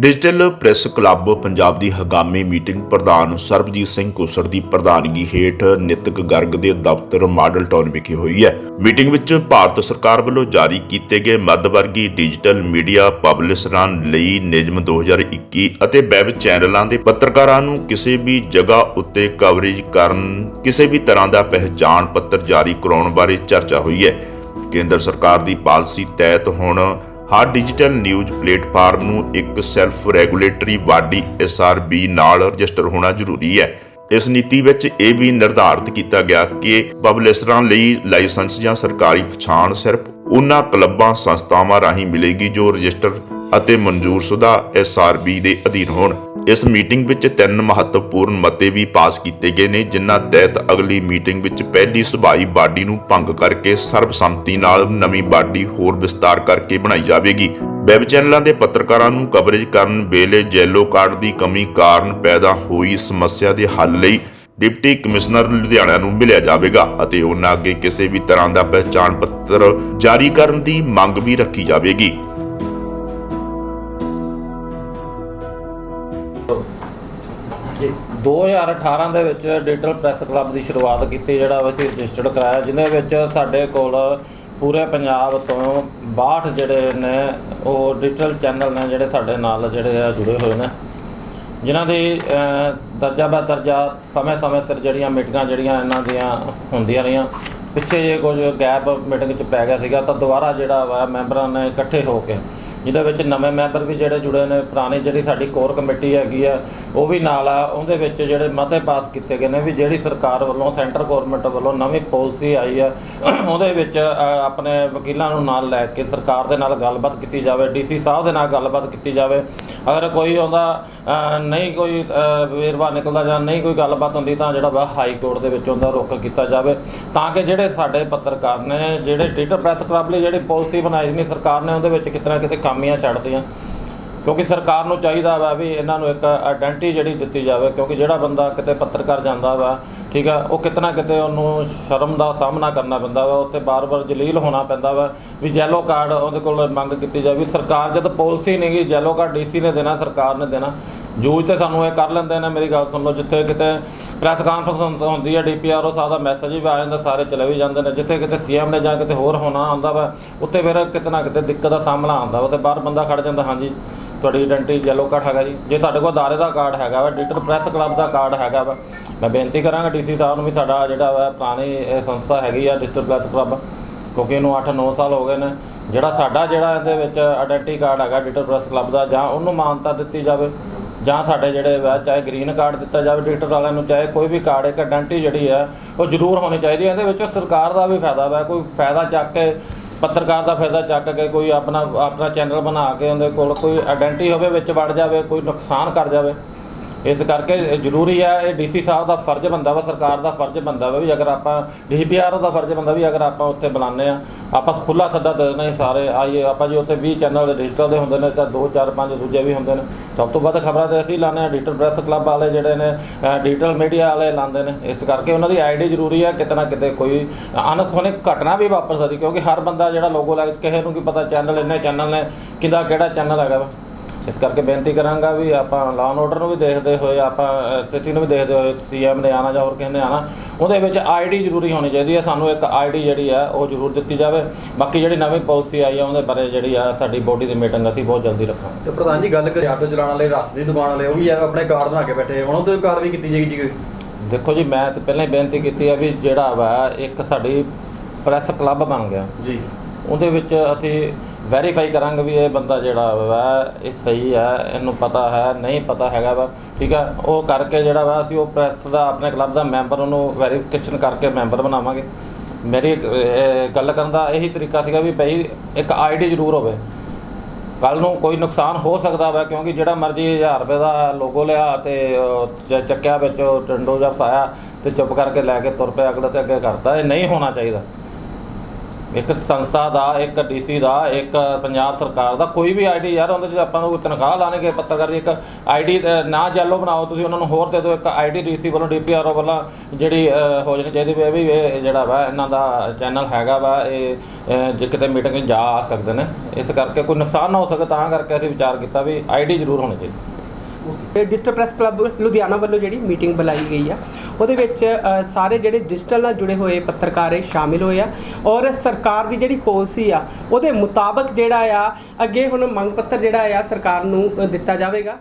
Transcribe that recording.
Digital press club Punjab ਦੀ ਹਗਾਮੀ meeting ਪ੍ਰਧਾਨ ਸਰਬਜੀਤ ਸਿੰਘ ਕੋਸਰ ਦੀ ਪ੍ਰਧਾਨਗੀ ਹੇਠ ਨਿਤਕ ਗਰਗ ਦੇ ਦਫ਼ਤਰ ਮਾਡਲ ਟਾਊਨ ਵਿਖੇ ਹੋਈ ਹੈ। ਮੀਟਿੰਗ ਵਿੱਚ ਭਾਰਤ ਸਰਕਾਰ ਵੱਲੋਂ ਜਾਰੀ ਕੀਤੇ ਗਏ ਮੱਧਵਰਗੀ ਡਿਜੀਟਲ ਮੀਡੀਆ ਪਬਲਿਸ਼ਰਾਂ ਲਈ ਨਿਯਮ 2021 ਅਤੇ ਵੈਬ ਚੈਨਲਾਂ ਦੇ ਪੱਤਰਕਾਰਾਂ ਨੂੰ ਕਿਸੇ ਵੀ ਜਗ੍ਹਾ ਉੱਤੇ ਕਵਰੇਜ ਕਰਨ, ਕਿਸੇ ਵੀ ਤਰ੍ਹਾਂ ਦਾ ਪਹਿਚਾਣ ਪੱਤਰ ਜਾਰੀ ਕਰਾਉਣ ਬਾਰੇ ਚਰਚਾ ਹੋਈ ਹੈ। ਕੇਂਦਰ ਸਰਕਾਰ ਦੀ ਪਾਲਿਸੀ ਤਹਿਤ ਹੁਣ ਹਰ ਡਿਜੀਟਲ ਨਿਊਜ਼ ਪਲੇਟਫਾਰਮ ਨੂੰ ਇੱਕ ਸੈਲਫ ਰੈਗੂਲੇਟਰੀ ਬਾਡੀ ਐਸਆਰਬੀ ਨਾਲ ਰਜਿਸਟਰ ਹੋਣਾ ਜ਼ਰੂਰੀ ਹੈ। ਇਸ ਨੀਤੀ ਵਿੱਚ ਇਹ ਵੀ ਨਿਰਧਾਰਤ ਕੀਤਾ ਗਿਆ ਕਿ ਪਬਲਿਸ਼ਰਾਂ ਲਈ ਲਾਇਸੈਂਸ ਜਾਂ ਸਰਕਾਰੀ ਪਛਾਣ ਸਿਰਫ ਉਹਨਾਂ ਕਲੱਬਾਂ ਸੰਸਥਾਵਾਂ ਰਾਹੀਂ ਮਿਲੇਗੀ ਜੋ ਰਜਿਸਟਰ ਅਤੇ ਮਨਜ਼ੂਰ ਮਨਜ਼ੂਰਸ਼ੁਦਾ ਐਸਆਰਬੀ ਦੇ ਅਧੀਨ ਹੋਣ। ਇਸ ਮੀਟਿੰਗ ਵਿੱਚ ਤਿੰਨ ਮਹੱਤਵਪੂਰਨ ਮਤੇ ਵੀ ਪਾਸ ਕੀਤੇ ਗਏ ਨੇ, ਜਿਨ੍ਹਾਂ ਤਹਿਤ ਅਗਲੀ ਮੀਟਿੰਗ ਵਿੱਚ ਪਹਿਲੀ ਸੁਭਾਈ ਬਾਡੀ ਨੂੰ ਭੰਗ ਕਰਕੇ ਸਰਬਸੰਮਤੀ ਨਾਲ ਨਵੀਂ ਬਾਡੀ ਹੋਰ ਵਿਸਤਾਰ ਕਰਕੇ ਬਣਾਈ ਜਾਵੇਗੀ। ਵੈਬ ਚੈਨਲਾਂ ਦੇ ਪੱਤਰਕਾਰਾਂ ਨੂੰ ਕਵਰੇਜ ਕਰਨ ਵੇਲੇ ਜੈਲੋ ਕਾਰਡ ਦੀ ਕਮੀ ਕਾਰਨ ਪੈਦਾ ਹੋਈ ਸਮੱਸਿਆ ਦੇ ਹੱਲ ਲਈ ਡਿਪਟੀ ਕਮਿਸ਼ਨਰ ਲੁਧਿਆਣਾ ਨੂੰ ਮਿਲਿਆ ਜਾਵੇਗਾ ਅਤੇ ਉਹਨਾਂ ਅੱਗੇ ਕਿਸੇ ਵੀ ਤਰ੍ਹਾਂ ਦਾ ਪਹਿਚਾਣ ਪੱਤਰ ਜਾਰੀ ਕਰਨ ਦੀ ਮੰਗ ਵੀ ਰੱਖੀ ਜਾਵੇਗੀ। 2018 ਦੇ ਵਿੱਚ ਡਿਜੀਟਲ ਪ੍ਰੈਸ ਕਲੱਬ ਦੀ ਸ਼ੁਰੂਆਤ ਕੀਤੀ, ਜਿਹੜਾ ਅਸੀਂ ਰਜਿਸਟਰਡ ਕਰਾਇਆ, ਜਿਹਦੇ ਵਿੱਚ ਸਾਡੇ ਕੋਲ ਪੂਰੇ ਪੰਜਾਬ ਤੋਂ 62 ਜਿਹੜੇ ਨੇ, ਉਹ ਡਿਜੀਟਲ ਚੈਨਲ ਨੇ ਜਿਹੜੇ ਸਾਡੇ ਨਾਲ ਜਿਹੜੇ ਆ ਜੁੜੇ ਹੋਏ ਨੇ। ਜਿਨ੍ਹਾਂ ਦੀ ਦਰਜਾ ਬਾ ਦਰਜਾ ਸਮੇਂ-ਸਮੇਂ ਸਿਰ ਜਿਹੜੀਆਂ ਮੀਟਿੰਗਾਂ ਜਿਹੜੀਆਂ ਇਹਨਾਂ ਦੀਆਂ ਹੁੰਦੀਆਂ ਰਹੀਆਂ। ਪਿੱਛੇ ਜੇ ਕੁਝ ਗੈਪ ਮੀਟਿੰਗ 'ਚ ਪੈ ਗਿਆ ਸੀਗਾ, ਤਾਂ ਦੁਬਾਰਾ ਜਿਹੜਾ ਵਾ ਮੈਂਬਰਾਂ ਨੇ ਇਕੱਠੇ ਹੋ ਕੇ ਜਿਹਦੇ ਵਿੱਚ ਨਵੇਂ ਮੈਂਬਰ ਵੀ ਜਿਹੜੇ ਜੁੜੇ ਨੇ, ਪੁਰਾਣੀ ਜਿਹੜੀ ਸਾਡੀ ਕੋਰ ਕਮੇਟੀ ਹੈਗੀ ਆ ਉਹ ਵੀ ਨਾਲ ਆ, ਉਹਦੇ ਵਿੱਚ ਜਿਹੜੇ ਮਤੇ ਪਾਸ ਕੀਤੇ ਗਏ ਨੇ ਵੀ ਜਿਹੜੀ ਸਰਕਾਰ ਵੱਲੋਂ, ਸੈਂਟਰ ਗਵਰਨਮੈਂਟ ਵੱਲੋਂ ਨਵੀਂ ਪਾਲਿਸੀ ਆਈ ਆ, ਉਹਦੇ ਵਿੱਚ ਆਪਣੇ ਵਕੀਲਾਂ ਨੂੰ ਨਾਲ ਲੈ ਕੇ ਸਰਕਾਰ ਦੇ ਨਾਲ ਗੱਲਬਾਤ ਕੀਤੀ ਜਾਵੇ, ਡੀਸੀ ਸਾਹਿਬ ਦੇ ਨਾਲ ਗੱਲਬਾਤ ਕੀਤੀ ਜਾਵੇ। ਅਗਰ ਕੋਈ ਉਹਦਾ ਨਹੀਂ ਕੋਈ ਵੇਰਵਾ ਨਿਕਲਦਾ ਜਾਂ ਨਹੀਂ ਕੋਈ ਗੱਲਬਾਤ ਹੁੰਦੀ ਤਾਂ ਜਿਹੜਾ ਵਾ ਹਾਈ ਕੋਰਟ ਦੇ ਵਿੱਚ ਉਹਦਾ ਰੁਕ ਕੀਤਾ ਜਾਵੇ। ਤਾਂ ਕਿ ਜਿਹੜੇ ਸਾਡੇ ਪੱਤਰਕਾਰ ਨੇ, ਜਿਹੜੇ ਡਿਜੀਟਲ ਪ੍ਰੈਸ ਕਲੱਬ ਲਈ ਜਿਹੜੀ ਪਾਲਿਸੀ ਬਣਾਈ ਸੀ, ਸਰਕਾਰ ਨੇ ਉਹਦੇ ਵਿੱਚ ਕਿਤੇ ਨਾ ਕਿਤੇ ਕਾਮੀਆਂ ਛੱਡਦੀਆਂ ਕਿਉਂਕਿ ਸਰਕਾਰ ਨੂੰ ਚਾਹੀਦਾ ਵਾ ਵੀ ਇਹਨਾਂ ਨੂੰ ਇੱਕ ਆਇਡੈਂਟੀ ਜਿਹੜੀ ਦਿੱਤੀ ਜਾਵੇ, ਕਿਉਂਕਿ ਜਿਹੜਾ ਬੰਦਾ ਕਿਤੇ ਪੱਤਰਕਾਰ ਜਾਂਦਾ ਵਾ, ਠੀਕ ਆ, ਉਹ ਕਿਤਨਾ ਕਿਤੇ ਉਹਨੂੰ ਸ਼ਰਮ ਦਾ ਸਾਹਮਣਾ ਕਰਨਾ ਪੈਂਦਾ ਵਾ ਉੱਤੇ ਬਾਰ-ਬਾਰ ਜਲੀਲ ਹੋਣਾ ਪੈਂਦਾ ਵਾ ਵੀ ਜੈਲੋ ਕਾਰਡ ਉਹਦੇ ਕੋਲ ਮੰਗ ਕੀਤੀ ਜਾਵੇ। ਸਰਕਾਰ ਜਦ ਪਾਲਿਸੀ ਨਹੀਂਗੀ ਜੈਲੋ ਕਾਰਡ ਡੀਸੀ ਨੇ ਦੇਣਾ, ਸਰਕਾਰ ਨੇ ਦੇਣਾ ਜੂਜ ਤੇ ਸਾਨੂੰ ਇਹ ਕਰ ਲੈਂਦੇ ਨੇ, ਮੇਰੀ ਗੱਲ ਸੁਣ ਲਓ, ਜਿੱਥੇ ਕਿਤੇ ਪ੍ਰੈਸ ਕਾਨਫਰੰਸ ਹੁੰਦੀ ਹੈ ਡੀਪੀਆਰਓ ਸਾਹਿਬ ਦਾ ਮੈਸੇਜ ਵੀ ਆ ਜਾਂਦਾ, ਸਾਰੇ ਚਲੇ ਵੀ ਜਾਂਦੇ ਨੇ, ਜਿੱਥੇ ਕਿਤੇ ਸੀਐਮ ਨੇ ਜਾਂ ਕਿਤੇ ਹੋਰ ਹੋਣਾ ਆਉਂਦਾ ਵਾ, ਉੱਥੇ ਫਿਰ ਕਿਤੇ ਨਾ ਕਿਤੇ ਦਿੱਕਤ ਦਾ ਸਾਹਮਣਾ ਆਉਂਦਾ ਵਾ, ਤੇ ਬਾਹਰ ਬੰਦਾ ਖੜ ਜਾਂਦਾ, ਹਾਂਜੀ ਤੁਹਾਡੀ ਆਇਡੈਂਟੀ ਯੈਲੋ ਕਾਰਡ ਹੈਗਾ ਜੀ। ਜੇ ਤੁਹਾਡੇ ਕੋਲ ਅਦਾਰੇ ਦਾ ਕਾਰਡ ਹੈਗਾ ਵਾ ਡਿਜੀਟਲ ਪ੍ਰੈਸ ਕਲੱਬ ਦਾ ਕਾਰਡ ਹੈਗਾ ਵਾ, ਮੈਂ ਬੇਨਤੀ ਕਰਾਂਗਾ ਡੀਸੀ ਸਾਹਿਬ ਨੂੰ ਵੀ ਸਾਡਾ ਜਿਹੜਾ ਵਾ ਪੁਰਾਣੀ ਸੰਸਥਾ ਹੈਗੀ ਆ ਡਿਜੀਟਲ ਪ੍ਰੈਸ ਕਲੱਬ ਕਿਉਂਕਿ ਇਹਨੂੰ 8-9 ਸਾਲ ਹੋ ਗਏ ਨੇ। ਜਿਹੜਾ ਸਾਡਾ ਜਿਹੜਾ ਇਹਦੇ ਵਿੱਚ ਆਇਡੈਂਟੀ ਕਾਰਡ ਹੈਗਾ ਡਿਜੀਟਲ ਪ੍ਰੈਸ ਕਲੱਬ ਦਾ, ਜਾਂ ਉਹਨੂੰ ਮਾਨਤਾ ਦਿੱਤੀ ਜਾਵੇ, ਜਾਂ ਸਾਡੇ ਜਿਹੜੇ ਵਾ, ਚਾਹੇ ਗ੍ਰੀਨ ਕਾਰਡ ਦਿੱਤਾ ਜਾਵੇ ਡਿਜੀਟਲ ਵਾਲਿਆਂ ਨੂੰ, ਚਾਹੇ ਕੋਈ ਵੀ ਕਾਰਡ ਇੱਕ ਆਇਡੈਂਟੀ ਜਿਹੜੀ ਆ, ਉਹ ਜ਼ਰੂਰ ਹੋਣੀ ਚਾਹੀਦੀ ਹੈ ਇਹਦੇ ਵਿੱਚ ਸਰਕਾਰ ਦਾ ਵੀ ਫਾਇਦਾ ਵਾ, ਕੋਈ ਫਾਇਦਾ ਚੱਕ ਕੇ ਪੱਤਰਕਾਰ ਦਾ ਫਾਇਦਾ ਚੱਕ ਕੇ ਕੋਈ ਆਪਣਾ ਆਪਣਾ ਚੈਨਲ ਬਣਾ ਕੇ ਉਹਦੇ ਕੋਲ ਕੋਈ ਆਇਡੈਂਟੀ ਹੋਵੇ, ਵਿੱਚ ਵੜ ਜਾਵੇ, ਕੋਈ ਨੁਕਸਾਨ ਕਰ ਜਾਵੇ। ਇਸ ਕਰਕੇ ਜ਼ਰੂਰੀ ਹੈ ਇਹ ਡੀਸੀ ਸਾਹਿਬ ਦਾ ਫਰਜ਼ ਬੰਦਾ ਵਾ, ਸਰਕਾਰ ਦਾ ਫਰਜ਼ ਬੰਦਾ ਵਾ ਵੀ ਅਗਰ ਆਪਾਂ ਡੀਪੀਆਰ ਦਾ ਫਰਜ਼ ਬੰਦਾ ਵੀ ਅਗਰ ਆਪਾਂ ਉੱਥੇ ਬੁਲਾਉਂਦੇ ਆ ਆਪਾਂ ਖੁੱਲਾ ਸੱਦਾ ਦੇ ਦਿੰਦੇ ਸਾਰੇ, ਆਈਏ, ਆਪਾਂ ਜੀ ਉੱਥੇ 20 ਚੈਨਲ ਡਿਜੀਟਲ ਦੇ ਹੁੰਦੇ ਨੇ ਤਾਂ 2 4 5 ਦੂਜੇ ਵੀ ਹੁੰਦੇ ਨੇ। ਸਭ ਤੋਂ ਵੱਧ ਖਬਰਾਂ ਤੇ ਅਸੀਂ ਲਾਉਂਦੇ ਆ ਡਿਜੀਟਲ ਪ੍ਰੈਸ ਕਲੱਬ ਵਾਲੇ ਜਿਹੜੇ ਨੇ ਡਿਜੀਟਲ ਮੀਡੀਆ ਵਾਲੇ ਲਾਉਂਦੇ ਨੇ। ਇਸ ਕਰਕੇ ਉਹਨਾਂ ਦੀ ਆਈਡੀ ਜ਼ਰੂਰੀ ਹੈ, ਕਿਤੇ ਨਾ ਕਿਤੇ ਕੋਈ ਅਨਸਖੋਨੀ ਘਟਨਾ ਵੀ ਵਾਪਰ ਸਕਦੀ, ਕਿਉਂਕਿ ਹਰ ਬੰਦਾ ਜਿਹੜਾ ਲੋਗੋ ਲੱਗ ਕਿਸੇ ਨੂੰ ਕੀ ਪਤਾ ਚੈਨਲ ਇੰਨੇ ਚੈਨਲ ਨੇ ਕਿਹਦਾ ਕਿਹੜਾ ਚੈਨਲ ਹੈਗਾ ਵਾ। ਇਸ ਕਰਕੇ ਬੇਨਤੀ ਕਰਾਂਗਾ ਵੀ ਆਪਾਂ ਲਾਅ ਆਰਡਰ ਨੂੰ ਵੀ ਦੇਖਦੇ ਹੋਏ ਆਪਾਂ ਸਥਿਤੀ ਨੂੰ ਵੀ ਦੇਖਦੇ ਹੋਏ ਸੀਐਮ ਨੇ ਆਣਾ ਜਾਂ ਹੋਰ ਕਿਸੇ ਨੇ ਆਣਾ ਉਹਦੇ ਵਿੱਚ ਆਈਡੀ ਜ਼ਰੂਰੀ ਹੋਣੀ ਚਾਹੀਦੀ ਹੈ। ਸਾਨੂੰ ਇੱਕ ਆਈਡੀ ਜਿਹੜੀ ਆ ਉਹ ਜ਼ਰੂਰ ਦਿੱਤੀ ਜਾਵੇ। ਬਾਕੀ ਜਿਹੜੀ ਨਵੀਂ ਪਾਲਿਸੀ ਆਈ ਆ ਉਹਦੇ ਬਾਰੇ ਜਿਹੜੀ ਆ ਸਾਡੀ ਬੋਡੀ ਦੀ ਮੀਟਿੰਗ ਅਸੀਂ ਬਹੁਤ ਜਲਦੀ ਰੱਖਾਂਗੇ। ਤੇ ਪ੍ਰਧਾਨ ਜੀ ਗੱਲ ਕਰੀ ਆਟੋ ਚਲਾਉਣ ਵਾਲੇ ਰਸ ਦੀ ਦੁਕਾਨ ਵਾਲੇ ਉਹ ਵੀ ਆਪਣੇ ਕਾਰਡ ਬਣਾ ਕੇ ਬੈਠੇ। ਹੁਣ ਉਹਦੇ ਕਾਰਵਾਈ ਕੀਤੀ ਜਾਏਗੀ ਜੀ ਦੇਖੋ ਜੀ ਮੈਂ ਤਾਂ ਪਹਿਲਾਂ ਹੀ ਬੇਨਤੀ ਕੀਤੀ ਆ ਵੀ ਜਿਹੜਾ ਵਾ ਇੱਕ ਸਾਡੀ ਪ੍ਰੈਸ ਕਲੱਬ ਬਣ ਗਿਆ। ਜੀ। ਉਹਦੇ ਵਿੱਚ ਅਸੀਂ ਵੈਰੀਫਾਈ ਕਰਾਂਗੇ ਵੀ ਇਹ ਬੰਦਾ ਜਿਹੜਾ ਵਾ ਇਹ ਸਹੀ ਹੈ ਇਹਨੂੰ ਪਤਾ ਹੈ, ਨਹੀਂ ਪਤਾ ਹੈਗਾ ਵਾ, ਠੀਕ ਹੈ ਉਹ ਕਰਕੇ ਜਿਹੜਾ ਵਾ, ਅਸੀਂ ਉਹ ਪ੍ਰੈਸ ਦਾ, ਆਪਣੇ ਕਲੱਬ ਦਾ ਮੈਂਬਰ ਉਹਨੂੰ ਵੈਰੀਫਿਕੇਸ਼ਨ ਕਰਕੇ ਮੈਂਬਰ ਬਣਾਵਾਂਗੇ। ਮੇਰੀ ਗੱਲ ਕਰਨ ਦਾ ਇਹੀ ਤਰੀਕਾ ਸੀਗਾ ਵੀ ਭਈ ਇੱਕ ਆਈਡੀ ਜ਼ਰੂਰ ਹੋਵੇ। ਕੱਲ ਨੂੰ ਕੋਈ ਨੁਕਸਾਨ ਹੋ ਸਕਦਾ ਵਾ, ਕਿਉਂਕਿ ਜਿਹੜਾ ਮਰਜ਼ੀ 1000 ਰੁਪਏ ਦਾ ਲੋਗੋ ਲਿਆ ਤੇ ਚੱਕਿਆ ਵਿੱਚ, ਉਹ ਟੰਡੋ ਜਿਹਾ ਫਸਾਇਆ ਤੇ ਚੁੱਪ ਕਰਕੇ ਲੈ ਕੇ ਤੁਰ ਪਿਆ ਅਗਲੇ ਤੇ ਅੱਗੇ ਕਰਤਾ, ਇਹ ਨਹੀਂ ਹੋਣਾ ਚਾਹੀਦਾ। ਇੱਕ ਸੰਸਥਾ ਦਾ, ਇੱਕ ਡੀਸੀ ਦਾ, ਇੱਕ ਪੰਜਾਬ ਸਰਕਾਰ ਦਾ, ਕੋਈ ਵੀ ਆਈਡੀ ਯਾਰ, ਉਹਦੇ 'ਚ ਆਪਾਂ ਨੂੰ ਤਨਖਾਹ ਲਾਣਗੇ ਪੱਤਰਕਾਰ ਦੀ, ਇੱਕ ਆਈਡੀ ਨਾ ਜੈਲੋ ਬਣਾਓ, ਤੁਸੀਂ ਉਹਨਾਂ ਨੂੰ ਹੋਰ ਦੇ ਦਿਓ, ਇੱਕ ਆਈਡੀ ਡੀਸੀ ਵੱਲੋਂ ਡੀਪੀਆਰਓ ਵੱਲੋਂ ਜਿਹੜੀ ਹੋ ਜਾਣੀ ਚਾਹੀਦੀ ਵੀ ਇਹ ਵੀ, ਇਹ ਜਿਹੜਾ ਵਾ, ਇਹਨਾਂ ਦਾ ਚੈਨਲ ਹੈਗਾ ਵਾ, ਇਹ ਜੇ ਕਿਤੇ ਮੀਟਿੰਗ 'ਚ ਜਾ ਆ ਸਕਦੇ ਨੇ, ਇਸ ਕਰਕੇ ਕੋਈ ਨੁਕਸਾਨ ਨਾ ਹੋ ਸਕੇ, ਤਾਂ ਕਰਕੇ ਅਸੀਂ ਵਿਚਾਰ ਕੀਤਾ ਵੀ ਆਈਡੀ ਜ਼ਰੂਰ ਹੋਣੀ ਚਾਹੀਦੀ। ਇਹ ਡਿਜੀਟਲ ਪ੍ਰੈਸ ਕਲੱਬ ਲੁਧਿਆਣਾ ਵੱਲੋਂ ਜਿਹੜੀ ਮੀਟਿੰਗ ਬੁਲਾਈ ਗਈ ਆ। ਉਹਦੇ ਵਿੱਚ ਸਾਰੇ ਜਿਹੜੇ ਡਿਜੀਟਲ ਨਾਲ ਜੁੜੇ ਹੋਏ ਪੱਤਰਕਾਰ ਇਹ ਸ਼ਾਮਿਲ ਹੋਏ ਆ ਔਰ ਸਰਕਾਰ ਦੀ ਜਿਹੜੀ ਪਾਲਿਸੀ ਆ, ਉਹਦੇ ਮੁਤਾਬਕ ਜਿਹੜਾ ਆ, ਅੱਗੇ ਹੁਣ ਮੰਗ ਪੱਤਰ ਜਿਹੜਾ ਆ, ਸਰਕਾਰ ਨੂੰ ਦਿੱਤਾ ਜਾਵੇਗਾ।